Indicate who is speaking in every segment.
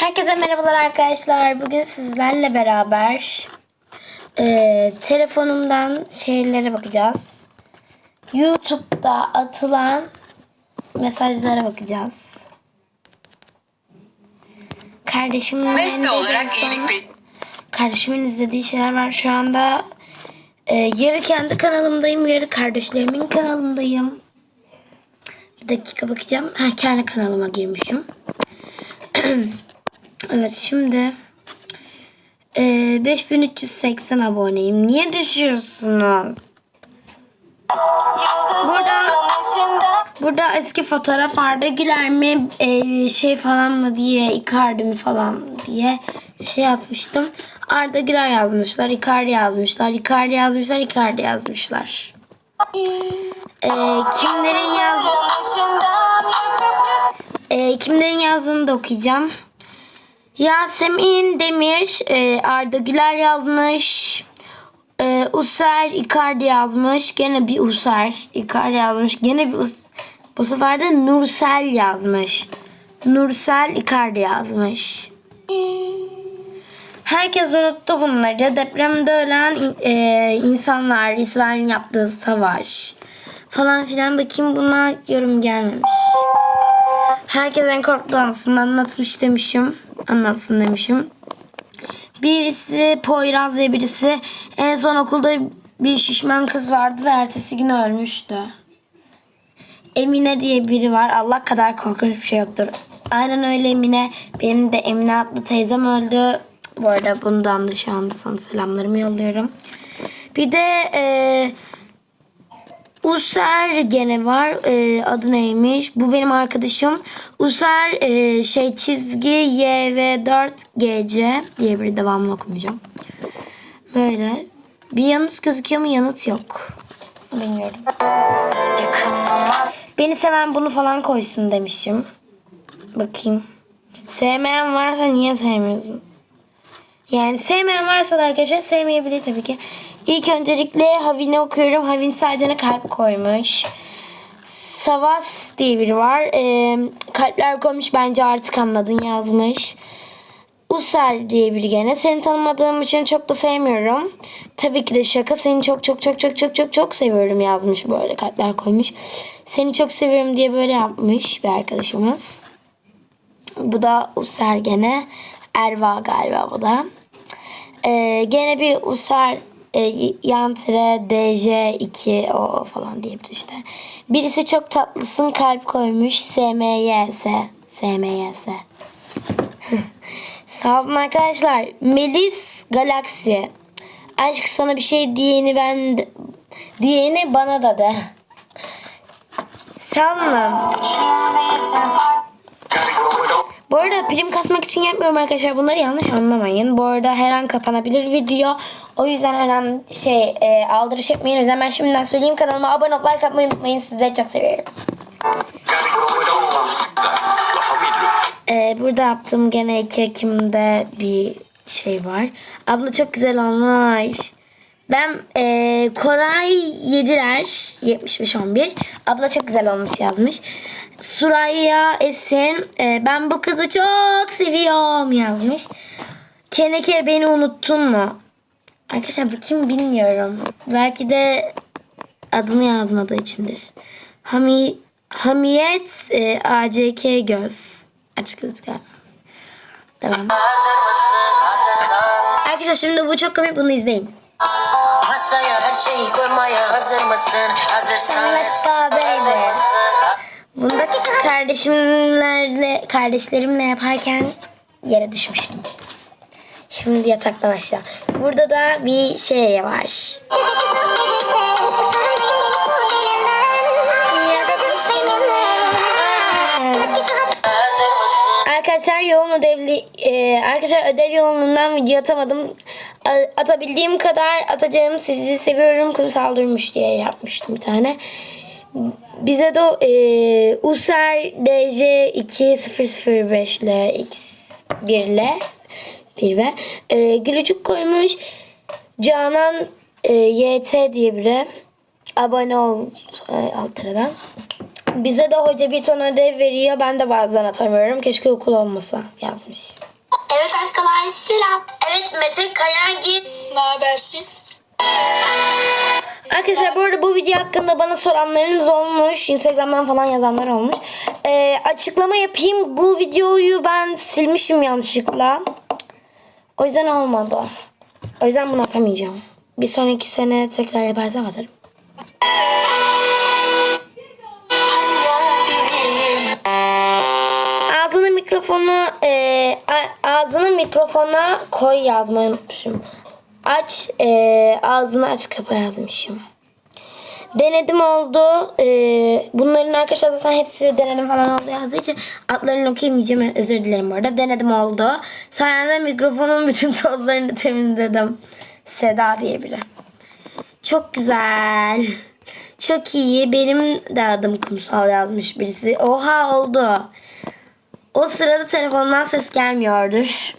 Speaker 1: Herkese merhabalar arkadaşlar. Bugün sizlerle beraber e, telefonumdan şeylere bakacağız. YouTube'da atılan mesajlara bakacağız. Kardeşimin
Speaker 2: Beste olarak iyilik bir
Speaker 1: Kardeşimin izlediği şeyler var. Şu anda e, yarı kendi kanalımdayım, yarı kardeşlerimin kanalındayım. Bir dakika bakacağım. Ha kendi kanalıma girmişim. evet şimdi e, 5380 aboneyim. Niye düşüyorsunuz? Burada burada eski fotoğraf Arda Güler mi e, şey falan mı diye Icardi mi falan diye şey atmıştım. Arda Güler yazmışlar, Icardi yazmışlar, Icardi yazmışlar, Icardi yazmışlar. E, kimlerin yaz e, kimlerin yazdığını da okuyacağım. Yasemin Demir, e, Arda Güler yazmış. E, User Icardi yazmış. Gene bir User Icardi yazmış. Gene bir Us Bu sefer de Nursel yazmış. Nursel Icardi yazmış. Herkes unuttu bunları. Depremde ölen e, insanlar, İsrail'in yaptığı savaş falan filan. Bakayım buna yorum gelmemiş. Herkes en korktuğu anısını anlatmış demişim. Anlatsın demişim. Birisi Poyraz ve birisi en son okulda bir şişman kız vardı ve ertesi gün ölmüştü. Emine diye biri var. Allah kadar korkunç bir şey yoktur. Aynen öyle Emine. Benim de Emine adlı teyzem öldü. Bu arada bundan da şu anda sana selamlarımı yolluyorum. Bir de eee User gene var. Ee, adı neymiş? Bu benim arkadaşım. User e, şey çizgi YV4GC diye bir devamını okumayacağım. Böyle. Bir yanıt gözüküyor mu? Yanıt yok. Bilmiyorum. Beni seven bunu falan koysun demişim. Bakayım. Sevmeyen varsa niye sevmiyorsun? Yani sevmeyen varsa da arkadaşlar sevmeyebilir tabii ki. İlk öncelikle Havin'i okuyorum. Havin sadece kalp koymuş. Savas diye biri var. Ee, kalpler koymuş bence artık anladın yazmış. User diye biri gene. Seni tanımadığım için çok da sevmiyorum. Tabii ki de şaka. Seni çok çok çok çok çok çok çok seviyorum yazmış böyle kalpler koymuş. Seni çok seviyorum diye böyle yapmış bir arkadaşımız. Bu da User gene. Erva galiba bu da. Ee, gene bir User e, Yantre DJ2 o falan diyebilir işte. Birisi çok tatlısın kalp koymuş. SMYS. SMYS. Sağ olun arkadaşlar. Melis Galaxy. Aşk sana bir şey diyeni ben de- diyeni bana da de. Sağ olun. Bu arada prim kasmak için yapmıyorum arkadaşlar. Bunları yanlış anlamayın. Bu arada her an kapanabilir video. O yüzden önemli şey e, aldırış etmeyin. O yüzden ben şimdiden söyleyeyim. Kanalıma abone olup like atmayı unutmayın. Sizleri çok seviyorum. E, burada yaptığım gene 2 Ekim'de bir şey var. Abla çok güzel olmuş. Ben e, Koray Yediler 7511 abla çok güzel olmuş yazmış. Suraya Esin e, ben bu kızı çok seviyorum yazmış. Keneke beni unuttun mu? Arkadaşlar bu kim bilmiyorum. Belki de adını yazmadığı içindir. Hami, Hamiyet e, ACK göz. Açık göz galiba. Devam. Arkadaşlar şimdi bu çok komik bunu izleyin.
Speaker 3: Masaya her şeyi koymaya hazır mısın? Hazırsan
Speaker 1: Let's go baby. Bunu da kardeşimlerle, kardeşlerimle yaparken yere düşmüştüm. Şimdi yataktan aşağı. Burada da bir şey var. Arkadaşlar yoğun ödevli e, arkadaşlar ödev yoğunluğundan video atamadım. A- atabildiğim kadar atacağım. Sizi seviyorum. Kumsal durmuş diye yapmıştım bir tane. Bize de e, User DJ 2005 ile X1 ile 1 ve e, gülücük koymuş. Canan e, YT diye biri abone ol e, alt liradan. bize de hoca bir ton ödev veriyor. Ben de bazen atamıyorum. Keşke okul olmasa yazmış.
Speaker 2: Evet aşkalar selam.
Speaker 3: Evet Mete Kayagil.
Speaker 2: Ne habersin?
Speaker 1: Arkadaşlar bu arada bu video hakkında bana soranlarınız olmuş. Instagram'dan falan yazanlar olmuş. Ee, açıklama yapayım. Bu videoyu ben silmişim yanlışlıkla. O yüzden olmadı. O yüzden bunu atamayacağım. Bir sonraki sene tekrar yaparsam atarım. Ağzını mikrofonu e, ağzını mikrofona koy yazmayı unutmuşum. Aç e, ağzını aç kapa yazmışım. Denedim oldu. E, bunların arkadaşlar zaten hepsi denedim falan oldu yazdığı için adlarını okuyamayacağım. Özür dilerim bu arada. Denedim oldu. Sayende mikrofonun bütün tozlarını temizledim. Seda diye biri. Çok güzel. Çok iyi. Benim de adım Kumsal yazmış birisi. Oha oldu. O sırada telefondan ses gelmiyordur.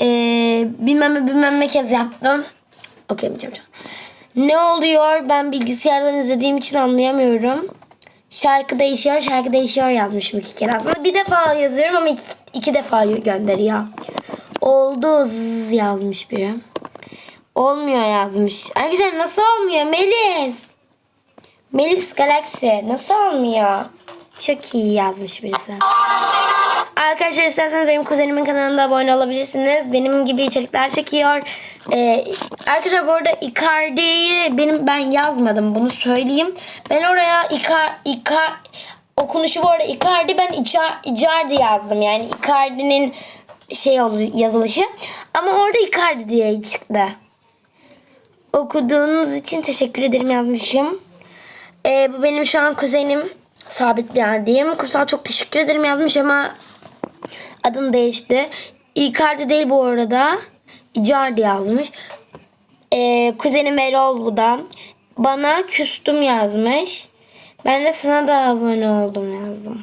Speaker 1: Ee, bilmem bilmem ne kez yaptım. Okuyamayacağım. Ne oluyor ben bilgisayardan izlediğim için anlayamıyorum. Şarkı değişiyor, şarkı değişiyor yazmışım iki kere. Aslında bir defa yazıyorum ama iki, iki defa gönderiyor. Oldu zzz yazmış biri. Olmuyor yazmış. Arkadaşlar nasıl olmuyor Melis? Melis Galaxy nasıl olmuyor? Çok iyi yazmış birisi. Arkadaşlar isterseniz benim kuzenimin kanalına abone olabilirsiniz. Benim gibi içerikler çekiyor. Ee, arkadaşlar bu arada Icardi'yi benim ben yazmadım bunu söyleyeyim. Ben oraya Icar, Icar okunuşu bu arada Icardi ben Icar, Icardi yazdım. Yani Icardi'nin şey yazılışı. Ama orada Icardi diye çıktı. Okuduğunuz için teşekkür ederim yazmışım. Ee, bu benim şu an kuzenim sabitlendiğim. Kumsal çok teşekkür ederim yazmış ama adını değişti. Icardi değil bu arada. Icardi yazmış. Ee, kuzenim Erol bu da. Bana küstüm yazmış. Ben de sana da abone oldum yazdım.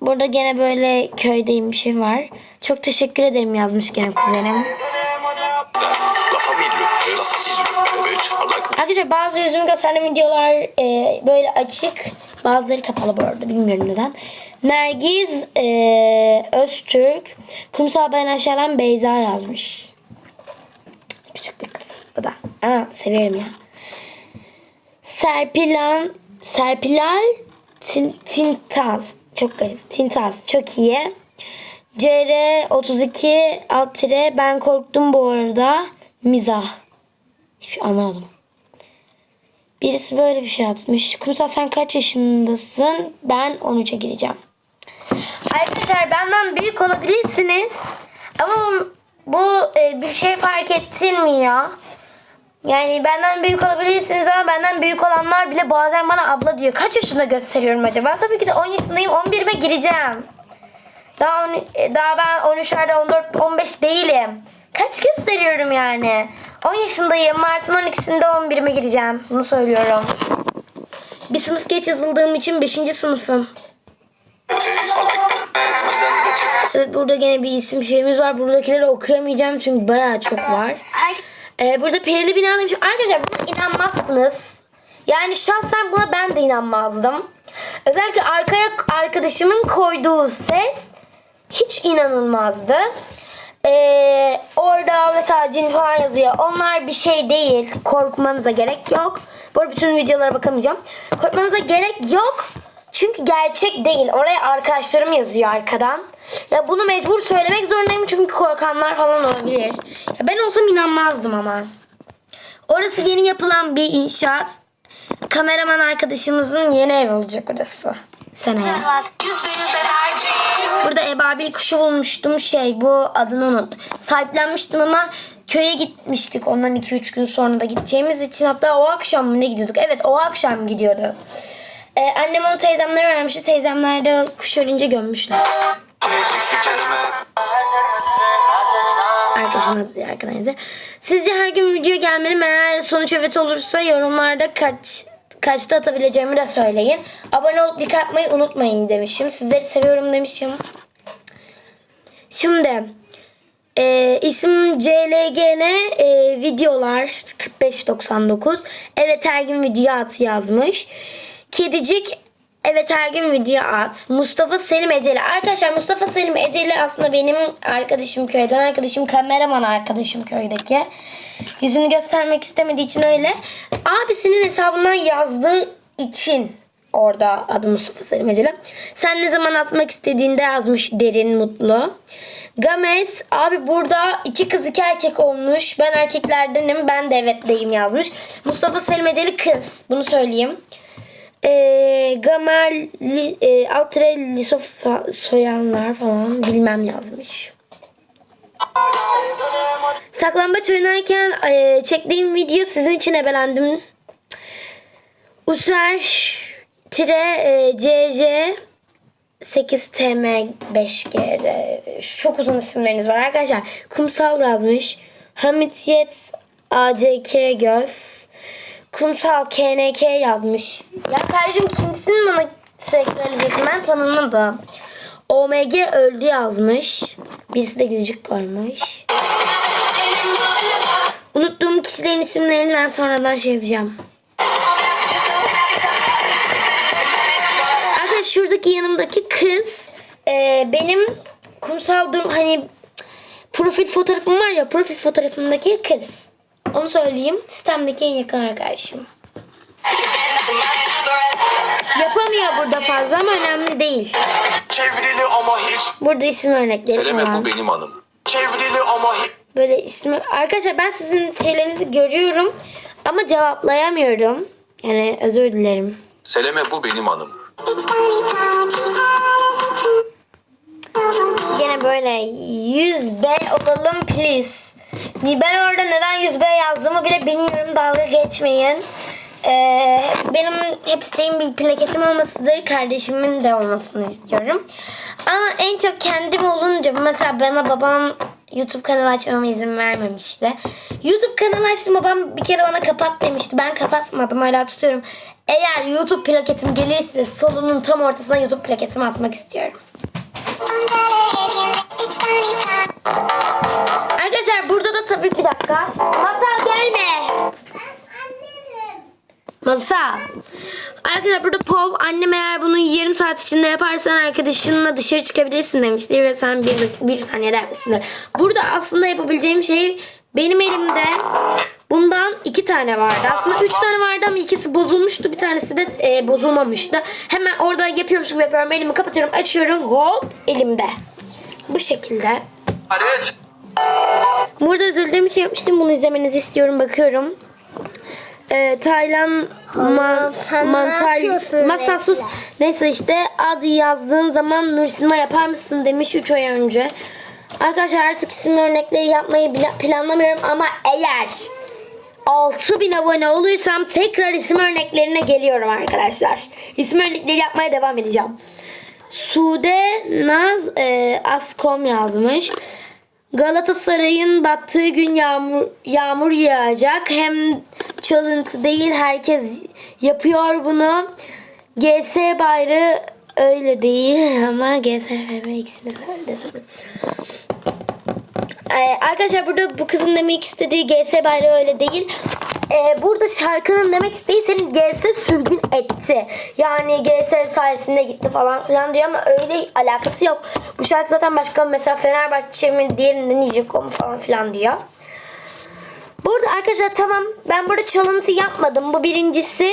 Speaker 1: Burada gene böyle köydeyim bir şey var. Çok teşekkür ederim yazmış gene kuzenim. Arkadaşlar bazı yüzümü gösteren videolar e, böyle açık. Bazıları kapalı bu arada bilmiyorum neden. Nergiz e, Öztürk Kumsal Ben Aşağıdan Beyza yazmış. Küçük bir kız. Bu da. Ama severim ya. Serpilan Serpilal Tin, Tintaz. Çok garip. Tintaz. Çok iyi. CR 32 alt tire ben korktum bu arada. Mizah. Hiçbir şey anlamadım. Birisi böyle bir şey atmış. Kumsal sen kaç yaşındasın? Ben 13'e gireceğim. Arkadaşlar benden büyük olabilirsiniz. Ama bu, e, bir şey fark ettirmiyor. Yani benden büyük olabilirsiniz ama benden büyük olanlar bile bazen bana abla diyor. Kaç yaşında gösteriyorum acaba? Tabii ki de 10 yaşındayım. 11'ime gireceğim. Daha on, e, daha ben 13'lerde 14 15 değilim. Kaç gösteriyorum yani? 10 yaşındayım. Mart'ın 12'sinde 11'ime gireceğim. Bunu söylüyorum. Bir sınıf geç yazıldığım için 5. sınıfım. Evet burada gene bir isim şeyimiz var. Buradakileri okuyamayacağım çünkü bayağı çok var. Ee, burada perili bina demiş. Arkadaşlar buna inanmazsınız. Yani şahsen buna ben de inanmazdım. Özellikle arkaya arkadaşımın koyduğu ses hiç inanılmazdı. Ee, orada mesela cin falan yazıyor. Onlar bir şey değil. Korkmanıza gerek yok. Bu bütün videolara bakamayacağım. Korkmanıza gerek yok. Çünkü gerçek değil. Oraya arkadaşlarım yazıyor arkadan. Ya bunu mecbur söylemek zorundayım çünkü korkanlar falan olabilir. Ya ben olsam inanmazdım ama. Orası yeni yapılan bir inşaat. Kameraman arkadaşımızın yeni ev olacak orası. Seneye.
Speaker 2: Yüzde yüz
Speaker 1: ebabil kuşu bulmuştum. Şey bu adını unut. Sahiplenmiştim ama köye gitmiştik. Ondan 2-3 gün sonra da gideceğimiz için hatta o akşam mı ne gidiyorduk? Evet o akşam gidiyorduk. Ee, annem onu teyzemlere vermişti. Teyzemler de kuş ölünce gömmüşler. Arkadaşım adı yazıyor. Sizce her gün video gelmeli mi? Eğer sonuç evet olursa yorumlarda kaç kaçta atabileceğimi de söyleyin. Abone olup like atmayı unutmayın demişim. Sizleri seviyorum demişim. Şimdi E, isim CLGN e, videolar 4599. Evet her gün video at yazmış. Kedicik Evet her gün video at. Mustafa Selim Eceli. Arkadaşlar Mustafa Selim Eceli aslında benim arkadaşım köyden arkadaşım kameraman arkadaşım köydeki. Yüzünü göstermek istemediği için öyle. Abisinin hesabından yazdığı için orada adı Mustafa Selim Eceli. Sen ne zaman atmak istediğinde yazmış derin mutlu. Games abi burada iki kız iki erkek olmuş. Ben erkeklerdenim ben de evet deyim yazmış. Mustafa Selim Eceli kız. Bunu söyleyeyim. E, Gamer li, e, Altre Lisof soyanlar falan bilmem yazmış. Saklambaç oynarken e, çektiğim video sizin için ebelendim. User tire e, CC 8 TM 5G'de çok uzun isimleriniz var arkadaşlar. Kumsal yazmış. Hamitiyet ACK göz. Kumsal KNK yazmış. Ya kardeşim kimsin bana sürekli öyle diyorsun? Ben tanımadım. OMG öldü yazmış. Birisi de gıcık koymuş. Unuttuğum kişilerin isimlerini ben sonradan şey yapacağım. Şuradaki yanımdaki kız e, benim kumsal durum hani profil fotoğrafım var ya profil fotoğrafımdaki kız. Onu söyleyeyim. Sistemdeki en yakın arkadaşım. Yapamıyor burada fazla ama önemli değil.
Speaker 4: Çevrili ama hiç.
Speaker 1: Burada isim örnekleri
Speaker 4: Seleme
Speaker 1: falan.
Speaker 4: bu benim hanım. Çevrili ama hiç.
Speaker 1: Böyle ismi... Arkadaşlar ben sizin şeylerinizi görüyorum ama cevaplayamıyorum. Yani özür dilerim.
Speaker 4: Seleme bu benim hanım.
Speaker 1: Yine böyle 100B olalım please. Ben orada neden 100B yazdığımı bile bilmiyorum. Dalga geçmeyin. Ee, benim hep isteğim bir plaketim olmasıdır. Kardeşimin de olmasını istiyorum. Ama en çok kendim olunca mesela bana babam YouTube kanalı açmama izin vermemişti. YouTube kanalı açtım babam bir kere bana kapat demişti. Ben kapatmadım hala tutuyorum. Eğer YouTube plaketim gelirse salonun tam ortasına YouTube plaketimi asmak istiyorum. Arkadaşlar burada da tabii bir dakika. Masal gelme. Masal. Arkadaşlar burada Pov annem eğer bunu yarım saat içinde yaparsan arkadaşınla dışarı çıkabilirsin demiştir ve sen bir, bir saniye der misindir. Burada aslında yapabileceğim şey benim elimde bundan iki tane vardı. Aslında üç tane vardı ama ikisi bozulmuştu. Bir tanesi de e, bozulmamıştı. Hemen orada yapıyormuş gibi yapıyorum. Elimi kapatıyorum, açıyorum. Hop elimde. Bu şekilde.
Speaker 4: Evet.
Speaker 1: Burada üzüldüğüm için yapmıştım. Bunu izlemenizi istiyorum. Bakıyorum. Ee, Taylan ma,
Speaker 5: sen ne
Speaker 1: mantar
Speaker 5: yapıyorsun
Speaker 1: masa sus. Neyse işte adı yazdığın zaman Nur Sinema yapar mısın demiş 3 ay önce. Arkadaşlar artık isim örnekleri yapmayı bile- planlamıyorum ama eğer 6000 abone olursam tekrar isim örneklerine geliyorum arkadaşlar. İsim örnekleri yapmaya devam edeceğim. Sude Naz e, Askom yazmış. Galatasaray'ın battığı gün yağmur yağmur yağacak. Hem çalıntı değil herkes yapıyor bunu. GS bayrağı öyle değil ama GSFB ikisini de söyle. Ee, arkadaşlar burada bu kızın demek istediği GS bayrağı öyle değil. Ee, burada şarkının demek istediği senin GS sürgün etti. Yani GS sayesinde gitti falan filan diyor ama öyle alakası yok. Bu şarkı zaten başka mesela Fenerbahçe mi diğerinde Nijiko mu falan filan diyor. Burada arkadaşlar tamam ben burada çalıntı yapmadım. Bu birincisi.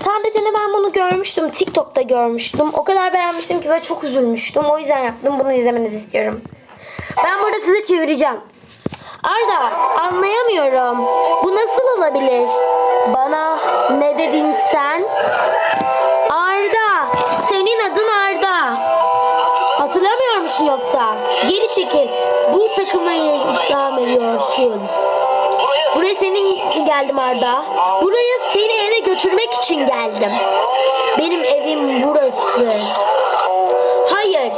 Speaker 1: Sadece ne ben bunu görmüştüm. TikTok'ta görmüştüm. O kadar beğenmiştim ki ve çok üzülmüştüm. O yüzden yaptım. Bunu izlemenizi istiyorum. Ben burada size çevireceğim. Arda anlayamıyorum. Bu nasıl olabilir? Bana ne dedin sen? Arda. Senin adın Arda. Hatırlamıyor musun yoksa? Geri çekil. Bu takıma itham ediyorsun. Buraya senin için geldim Arda. Buraya seni eve götürmek için geldim. Benim evim burası. Hayır.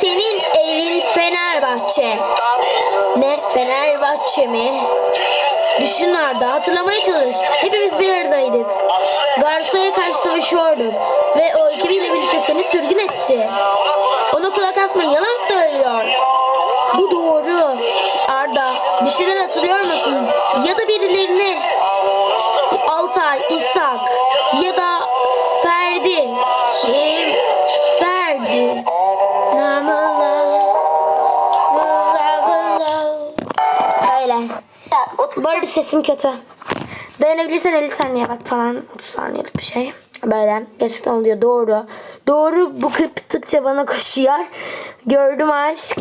Speaker 1: Senin evin Fenerbahçe. Ne Fenerbahçe mi? Düşün Arda hatırlamaya çalış. Hepimiz bir aradaydık. Garsa'ya karşı savaşıyorduk. Ve o ekibiyle birlikte seni sürgün etti. Ona kulak asma yalan söylüyor. Bu doğru. Bir şeyler hatırlıyor musun? Ya da birilerini Bu arada sesim kötü. Dayanabilirsen 50 saniye bak falan 30 saniyelik bir şey. Böyle gerçekten oluyor doğru. Doğru bu kırptıkça bana koşuyor. Gördüm aşk.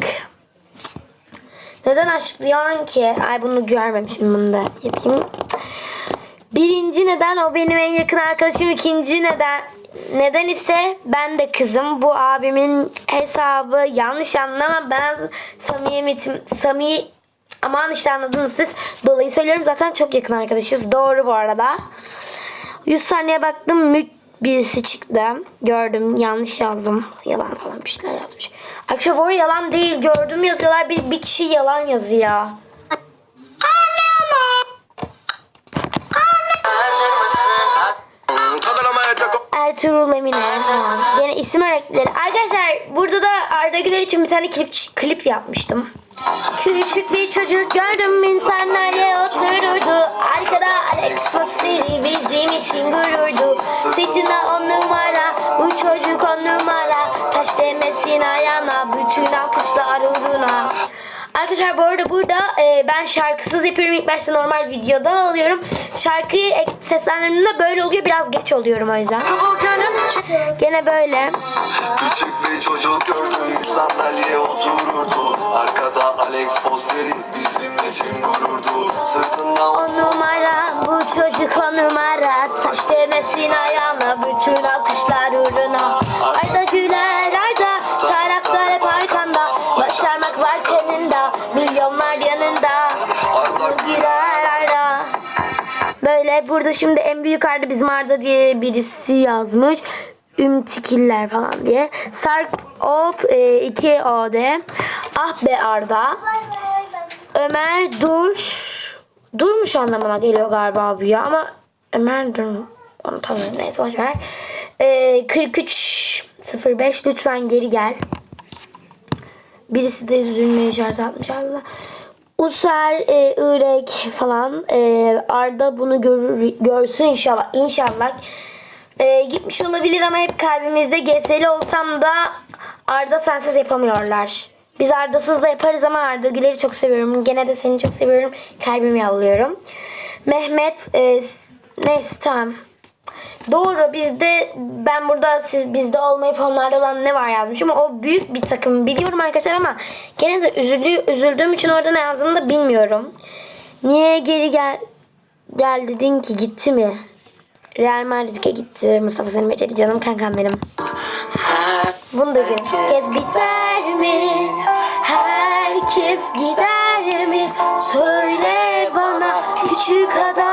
Speaker 1: Neden aşklıyorsun ki? Ay bunu görmemişim bunu da yapayım. Birinci neden o benim en yakın arkadaşım. İkinci neden neden ise ben de kızım. Bu abimin hesabı yanlış anlama. Ben samimiyetim sami aman işte anladınız siz. Dolayı söylüyorum zaten çok yakın arkadaşız. Doğru bu arada. 100 saniye baktım mük birisi çıktı. Gördüm yanlış yazdım. Yalan falan bir şeyler yazmış. Bu arada yalan değil. Gördüm yazıyorlar. Bir, bir kişi yalan yazıyor. Ertuğrul Emine. Yine isim örnekleri. Arkadaşlar burada da Arda Güler için bir tane klip klip yapmıştım. Küçük bir çocuk gördüm insanlarla otururdu. Arkada Alex Fosili bizim için gururdu. Sırtında on numara, bu çocuk on numara. Taş demesin ayağına, bütün alkışlar uğruna. Arkadaşlar bu arada burada e, ben şarkısız yapıyorum. İlk başta normal videodan alıyorum. Şarkıyı seslendirdiğimde böyle oluyor. Biraz geç oluyorum o yüzden. Gene böyle.
Speaker 5: Küçük bir çocuk gördüm sandalye otururdu Arkada Alex posteri bizim için gururdu Sırtında
Speaker 1: On numara bu çocuk on numara Taş demesin ayağına bütün alkışlar burada şimdi en büyük Arda bizim Arda diye birisi yazmış. Ümtikiller falan diye. Sarp Op 2 OD. Ah be Arda. Ömer Dur. Durmuş anlamına geliyor galiba bu ya ama Ömer Dur. Onu tanıyorum neyse boş ver. Ee, 43 05 lütfen geri gel. Birisi de üzülmeye işaret atmış abla. User, e, Irek falan. E, Arda bunu görür, görsün inşallah. İnşallah. E, gitmiş olabilir ama hep kalbimizde. GS'li olsam da Arda sensiz yapamıyorlar. Biz Arda'sız da yaparız ama Arda Güler'i çok seviyorum. Gene de seni çok seviyorum. Kalbimi yolluyorum. Mehmet, e, neyse tamam. Doğru bizde ben burada siz bizde olmayıp onlarda olan ne var yazmışım. O büyük bir takım biliyorum arkadaşlar ama gene de üzüldü, üzüldüğüm için orada ne yazdığımı da bilmiyorum. Niye geri gel gel dedin ki gitti mi? Real Madrid'e gitti Mustafa Selim Beceri canım kankam benim. Bunu da izledim. Herkes biter mi? Herkes gider mi? Söyle bana küçük adam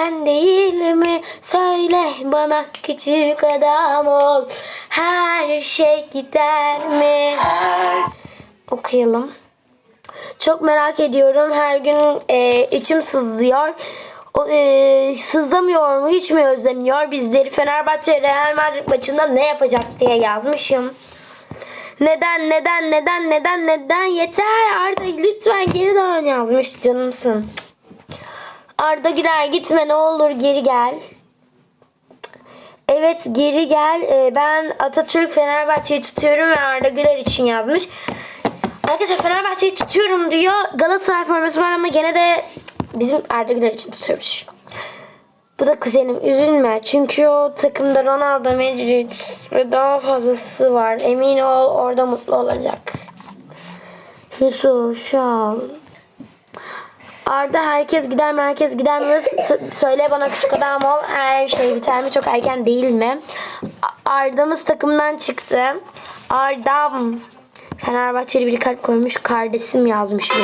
Speaker 1: Erken değil mi? Söyle bana küçük adam ol. Her şey gider mi? Okuyalım. Çok merak ediyorum. Her gün e, içim sızlıyor. O, e, sızlamıyor mu? Hiç mi özlemiyor? Bizleri Fenerbahçe Real Madrid maçında ne yapacak diye yazmışım. Neden neden neden neden neden yeter Arda lütfen geri dön yazmış canımsın. Arda Güler gitme ne olur geri gel. Evet geri gel. Ee, ben Atatürk Fenerbahçe'yi tutuyorum ve Arda Güler için yazmış. Arkadaşlar Fenerbahçe'yi tutuyorum diyor. Galatasaray forması var ama gene de bizim Arda Güler için tutuyormuş. Bu da kuzenim üzülme. Çünkü o takımda Ronaldo, Madrid ve daha fazlası var. Emin ol orada mutlu olacak. Yusuf Şal. Arda herkes gider mi herkes gider mi? Sö- Söyle bana küçük adam ol. Her şey biter mi? Çok erken değil mi? Arda'mız takımdan çıktı. Ardam. Fenerbahçeli bir kalp koymuş. Kardeşim yazmış
Speaker 3: ki.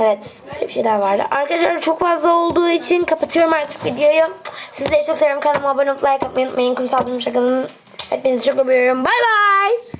Speaker 1: Evet böyle bir şey daha vardı. Arkadaşlar çok fazla olduğu için kapatıyorum artık videoyu. Sizleri çok seviyorum. Kanalıma abone olup like atmayı unutmayın. Kumsal Durmuş Hepinizi çok öpüyorum. Bay bay.